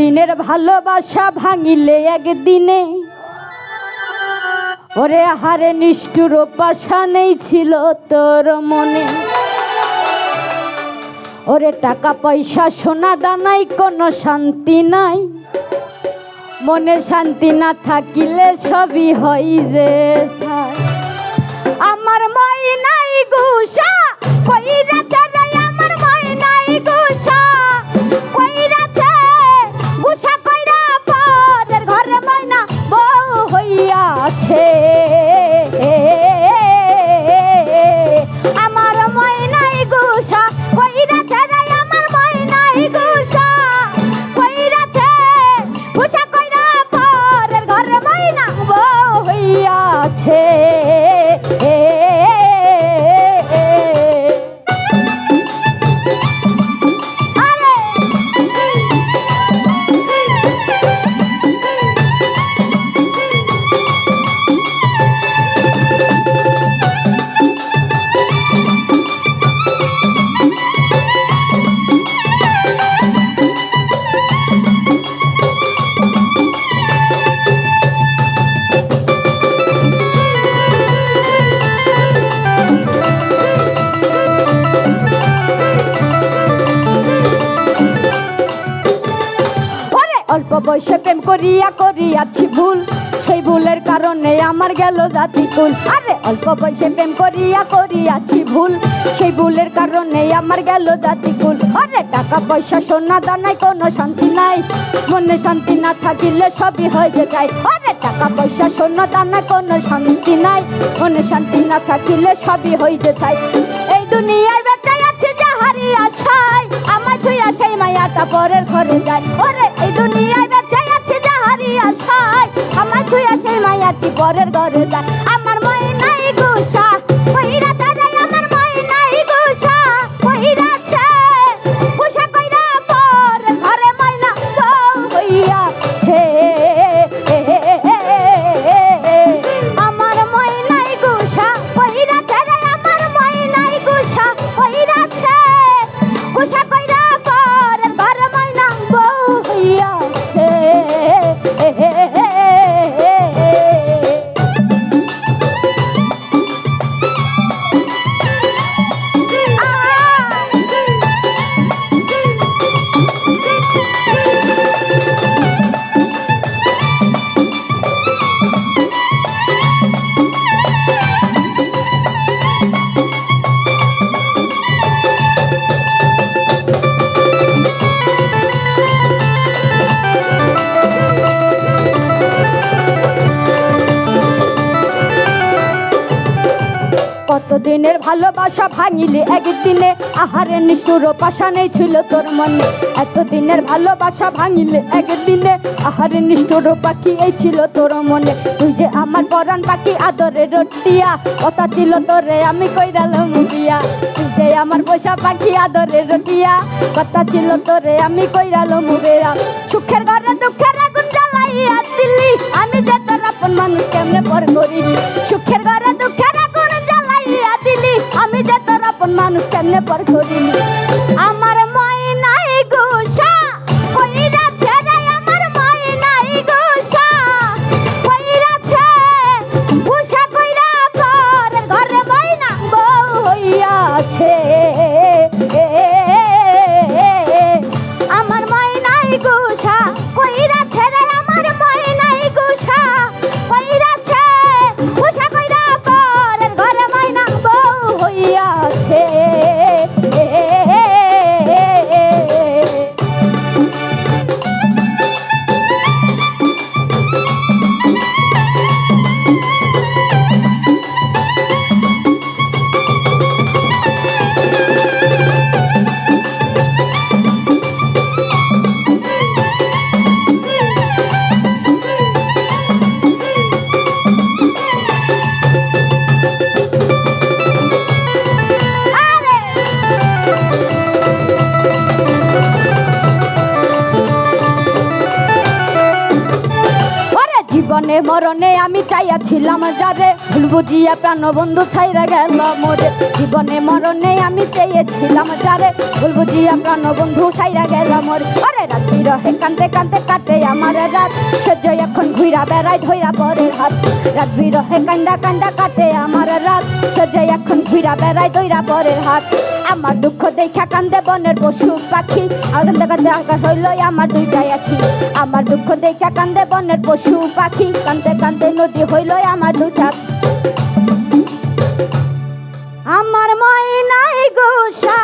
দিনের ভালোবাসা ভাঙিলে একদিনে? ওরে হারে নিষ্ঠুর পাশা নেই ছিল তোর মনে। ওরে টাকা পয়সা, সোনা দানাই কোনো শান্তি নাই। মনে শান্তি না থাকিলে সবই হয় যে আমার মই নাই গুসা છે বয়সে প্রেম করিয়া করিয়াছি ভুল। সেই ভুলের কারণে আমার গেল জাতি কুল। আরে, অল্প বয়সে প্রেম করিয়া করিয়াছি ভুল। সেই ভুলের কারণে আমার গেল জাতি কুল। আরে, টাকা, পয়সা, সোনা, দানায় কোনো শান্তি নাই। মনে শান্তি না থাকিলে সবই হয়ে যায়। আরে, টাকা, পয়সা, সোনা, দানায় কোনো শান্তি নাই। মনে শান্তি না থাকিলে সবই হয়ে যায়। এই দুনিয়ায় বেঁচে আছে যাহারি আশায়। আমার ধুইয়া সেই মায়াটা পরের ঘরে যায়। ওরে এই দুনিয়ায় পরের ঘরে যায়। কতদিনের ভালোবাসা ভাঙিলে একদিনে আহারে নিষ্ঠুর পাশানে ছিল তোর মনে। এতদিনের ভালোবাসা ভাঙিলে একদিনে আহারে নিষ্ঠুর পাখি এই ছিল তোর মনে। তুই যে আমার পরাণ পাখি আদরে রটিয়া, কথা ছিল তোরে, আমি কইরালাম বিয়া তুই যে আমার পোষা পাখি আদরে রটিয়া, কথা ছিল তোরে, আমি কইরালাম বেয়া সুখের ঘরে দুঃখের আগুন জ্বালাইয়া দিলি, আমি যে তোর আপন মানুষ কেমনে পর করিলি? সুখের ঘরে দুঃখের যে তোর আপন মানুষ কেমনে পর করিলি? আমার মরণে আমি চাইয়াছিলাম যারে ভুল বুঝিয়া প্রাণ বন্ধু ছাইরা গেল মোরে। জীবনে মরণে আমি চেয়েছিলাম যারে ভুল বুঝিয়া প্রাণ বন্ধু ছাইরা গেল মোরে। আরে রাত্রি রহে কান্দে কান্দে কাটে আমার রাত। সহ্য এখন ঘুরা বেড়ায় ধইরা পরের হাত। রাত বিরহে কান্দা কান্দা কাটে আমার রাত। সহ্য এখন ঘুরা বেড়ায় ধইরা পরের হাত। আমার দুঃখ দেখা কান্দে বনের পশু পাখি। আনন্দ কান্দে আকাশ হইল আমার দুইটাই আখি। আমার দুঃখ দেখা কান্দে বনের পশু পাখি। কান্দে কান্দে নদী হইল আমার দুটা। আমার ময়নাই গোসা ওই না ছেড়ে